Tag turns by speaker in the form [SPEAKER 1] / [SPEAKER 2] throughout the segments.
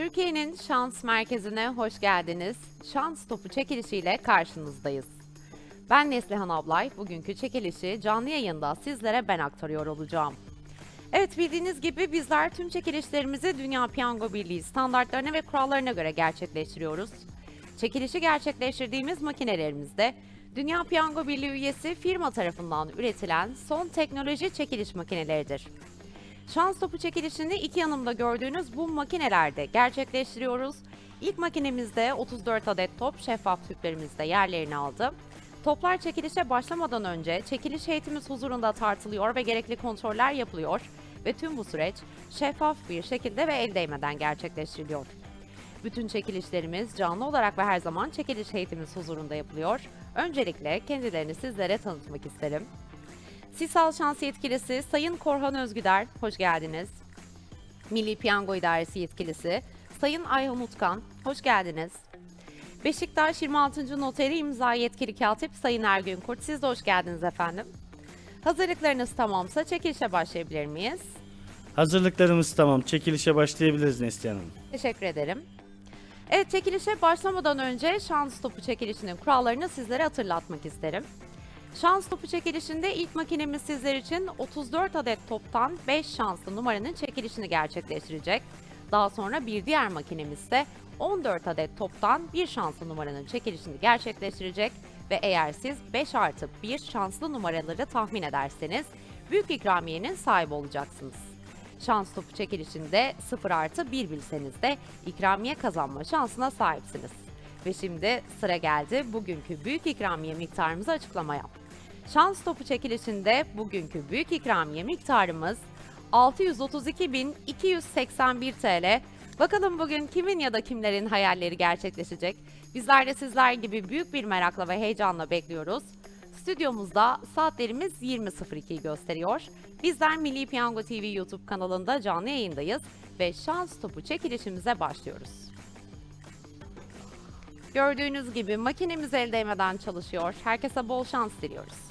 [SPEAKER 1] Türkiye'nin şans merkezine hoş geldiniz. Şans topu çekilişiyle karşınızdayız. Ben Neslihan Ablay. Bugünkü çekilişi canlı yayında sizlere ben aktarıyor olacağım. Evet bildiğiniz gibi bizler tüm çekilişlerimizi Dünya Piyango Birliği standartlarına ve kurallarına göre gerçekleştiriyoruz. Çekilişi gerçekleştirdiğimiz makinelerimizde Dünya Piyango Birliği üyesi firma tarafından üretilen son teknoloji çekiliş makineleridir. Şans topu çekilişini iki yanımda gördüğünüz bu makinelerde gerçekleştiriyoruz. İlk makinemizde 34 adet top şeffaf tüplerimizde yerlerini aldı. Toplar çekilişe başlamadan önce çekiliş heyetimiz huzurunda tartılıyor ve gerekli kontroller yapılıyor ve tüm bu süreç şeffaf bir şekilde ve el değmeden gerçekleştiriliyor. Bütün çekilişlerimiz canlı olarak ve her zaman çekiliş heyetimiz huzurunda yapılıyor. Öncelikle kendilerini sizlere tanıtmak isterim. Sisal Şans Yetkilisi Sayın Korhan Özgüder, hoş geldiniz. Milli Piyango İdaresi Yetkilisi Sayın Ayhan Utkan, hoş geldiniz. Beşiktaş 26. Noteri imza yetkili katip Sayın Ergün Kurt, siz de hoş geldiniz efendim. Hazırlıklarınız tamamsa çekilişe başlayabilir miyiz?
[SPEAKER 2] Hazırlıklarımız tamam. Çekilişe başlayabiliriz Neslihan Hanım.
[SPEAKER 1] Teşekkür ederim. Evet çekilişe başlamadan önce şans topu çekilişinin kurallarını sizlere hatırlatmak isterim. Şans topu çekilişinde ilk makinemiz sizler için 34 adet toptan 5 şanslı numaranın çekilişini gerçekleştirecek. Daha sonra bir diğer makinemiz de 14 adet toptan bir şanslı numaranın çekilişini gerçekleştirecek ve eğer siz 5 artı 1 şanslı numaraları tahmin ederseniz büyük ikramiyenin sahibi olacaksınız. Şans topu çekilişinde 0 artı 1 bilseniz de ikramiye kazanma şansına sahipsiniz. Ve şimdi sıra geldi bugünkü büyük ikramiye miktarımızı açıklamaya. Şans topu çekilişinde bugünkü büyük ikramiye miktarımız 632.281 TL. Bakalım bugün kimin ya da kimlerin hayalleri gerçekleşecek? Bizler de sizler gibi büyük bir merakla ve heyecanla bekliyoruz. Stüdyomuzda saatlerimiz 20.02'yi gösteriyor. Bizler Milli Piyango TV YouTube kanalında canlı yayındayız ve şans topu çekilişimize başlıyoruz. Gördüğünüz gibi makinemiz el değmeden çalışıyor. Herkese bol şans diliyoruz.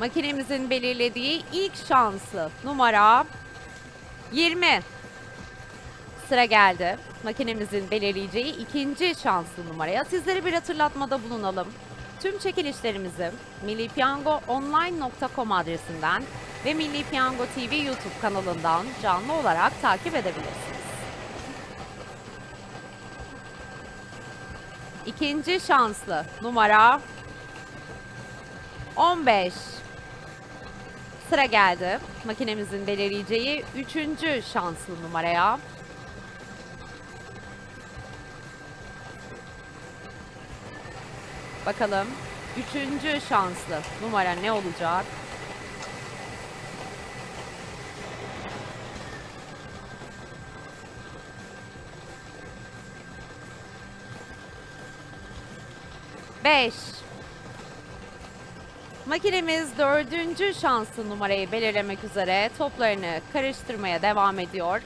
[SPEAKER 1] Makinemizin belirlediği ilk şanslı numara 20. Sıra geldi. Makinemizin belirleyeceği ikinci şanslı numaraya sizlere bir hatırlatmada bulunalım. Tüm çekilişlerimizi millipiyangoonline.com adresinden ve Milli Piyango TV YouTube kanalından canlı olarak takip edebilirsiniz. İkinci şanslı numara 15. Sıra geldi. Makinemizin belirleyeceği üçüncü şanslı numaraya. Bakalım üçüncü şanslı numara ne olacak? Beş. Makinemiz dördüncü şanslı numarayı belirlemek üzere toplarını karıştırmaya devam ediyor.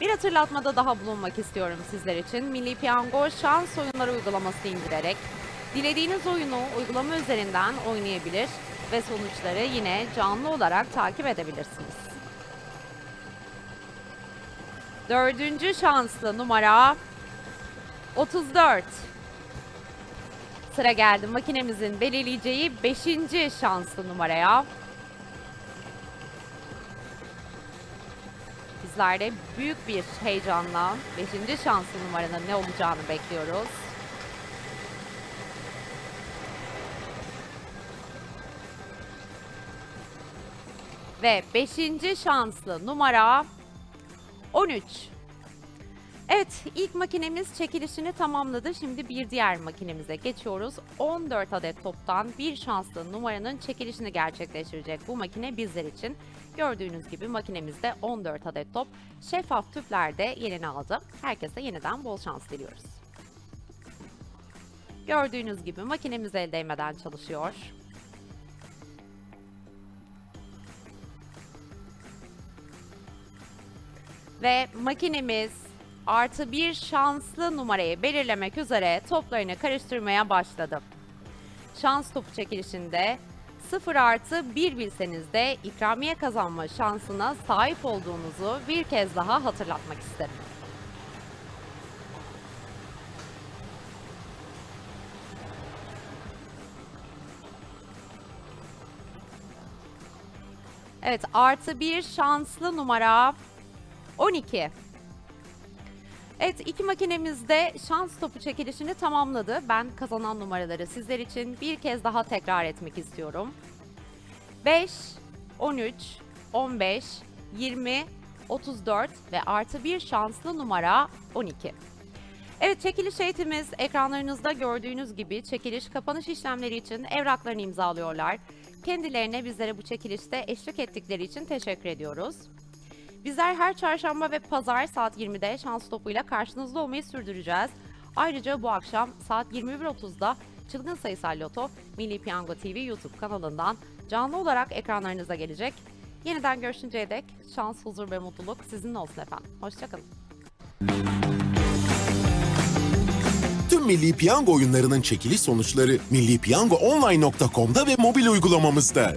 [SPEAKER 1] Bir hatırlatmada daha bulunmak istiyorum sizler için. Milli Piyango şans oyunları uygulamasını indirerek dilediğiniz oyunu uygulama üzerinden oynayabilir ve sonuçları yine canlı olarak takip edebilirsiniz. Dördüncü şanslı numara 34. Sıra geldi makinemizin belirleyeceği 5. şanslı numaraya. Bizler de büyük bir heyecanla 5. şanslı numaranın ne olacağını bekliyoruz. Ve 5. şanslı numara 13. Evet, ilk makinemiz çekilişini tamamladı. Şimdi bir diğer makinemize geçiyoruz. 14 adet toptan bir şanslı numaranın çekilişini gerçekleştirecek bu makine bizler için. Gördüğünüz gibi makinemizde 14 adet top şeffaf tüplerde yerini aldı. Herkese yeniden bol şans diliyoruz. Gördüğünüz gibi makinemiz el değmeden çalışıyor. Ve makinemiz artı bir şanslı numarayı belirlemek üzere toplarını karıştırmaya başladı. Şans topu çekilişinde 0 artı 1 bilseniz de ikramiye kazanma şansına sahip olduğunuzu bir kez daha hatırlatmak isterim. Evet artı bir şanslı numara 12. Evet iki makinemiz de şans topu çekilişini tamamladı. Ben kazanan numaraları sizler için bir kez daha tekrar etmek istiyorum. 5, 13, 15, 20, 34 ve artı bir şanslı numara 12. Evet çekiliş eğitimimiz ekranlarınızda gördüğünüz gibi çekiliş kapanış işlemleri için evraklarını imzalıyorlar. Kendilerine bizlere bu çekilişte eşlik ettikleri için teşekkür ediyoruz. Bizler her çarşamba ve pazar saat 20'de şans topuyla karşınızda olmayı sürdüreceğiz. Ayrıca bu akşam saat 21.30'da Çılgın Sayısal Loto Milli Piyango TV YouTube kanalından canlı olarak ekranlarınıza gelecek. Yeniden görüşünceye dek şans, huzur ve mutluluk sizinle olsun efendim. Hoşçakalın.
[SPEAKER 3] Tüm Milli Piyango oyunlarının çekiliş sonuçları millipiyangoonline.com'da ve mobil uygulamamızda.